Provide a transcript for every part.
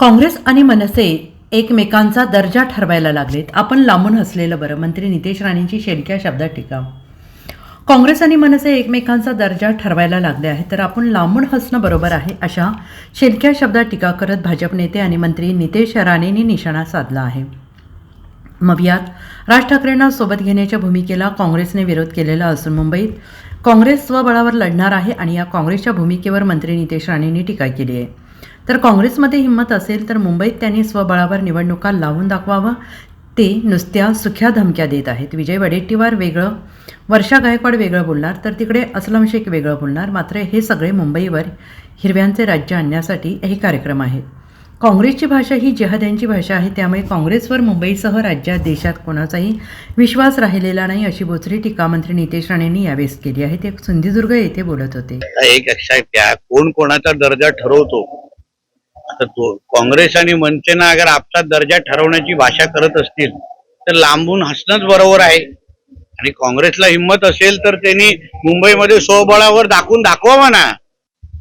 काँग्रेस आणि मनसे एकमेकांचा दर्जा ठरवायला लागलेत. आपण लांबून हसलेलं बरं. मंत्री नितेश राणेंची शेडक्या शब्दात टीका. काँग्रेस आणि मनसे एकमेकांचा दर्जा ठरवायला लागले आहेत तर आपण लांबून हसणं बरोबर आहे अशा शेडक्या शब्दात टीका करत भाजप नेते आणि मंत्री नितेश राणेंनी निशाणा साधला आहे. मग यात राज ठाकरेंना सोबत घेण्याच्या भूमिकेला काँग्रेसने विरोध केलेला असून मुंबईत काँग्रेस स्वबळावर लढणार आहे आणि या काँग्रेसच्या भूमिकेवर मंत्री नितेश राणेंनी टीका केली आहे. तर काँग्रेसमध्ये हिंमत असेल तर मुंबईत त्यांनी स्वबळावर निवडणुका लावून दाखवावं. ते नुसत्या सुख्या धमक्या देत आहेत. विजय वडेट्टीवार वेगळं वर्षा गायकवाड वेगळं बोलणार तर तिकडे असलम शेख वेगळं बोलणार. मात्र हे सगळे मुंबईवर हिरव्यांचे राज्य आणण्यासाठी हे कार्यक्रम आहेत. काँग्रेसची भाषा ही जिहाद्यांची भाषा आहे. त्यामुळे काँग्रेसवर मुंबईसह राज्यात देशात कोणाचाही विश्वास राहिलेला नाही अशी बोचरी टीका मंत्री नितेश राणेंनी यावेळेस केली आहे. ते सिंधुदुर्ग येथे बोलत होते. एक लक्षात घ्या कोण कोणाचा दर्जा ठरवतो तर तो काँग्रेस आणि मनसेना अगर आपला दर्जा ठरवण्याची भाषा करत असतील तर लांबून हसणंच बरोबर आहे. आणि काँग्रेसला हिंमत असेल तर त्यांनी मुंबईमध्ये स्वबळावर दाखवून दाखवावं ना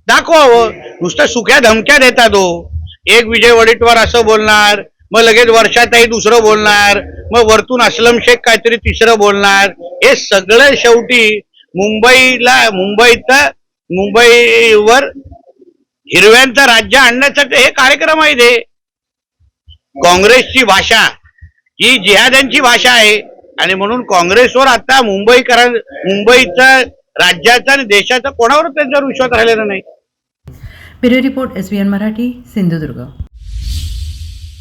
दाखवावं. नुसत्या सुख्या धमक्या देतात तो. एक विजय वडेट्टीवार असं बोलणार मग लगेच वर्षातही दुसरं बोलणार मग वरतून असलम शेख काहीतरी तिसरं बोलणार. हे सगळं शेवटी मुंबईला मुंबईत मुंबईवर हिरव्यांचं राज्य आणण्यासाठी हे कार्यक्रम आहे ते. काँग्रेसची भाषा ही जिहाद्यांची भाषा आहे. आणि म्हणून काँग्रेसवर आता मुंबईकरां मुंबईचा राज्याचा आणि देशाचा कोणावर त्यांचा विश्वास राहिलेला नाही. Bureau report S Marathi Sindhudurg.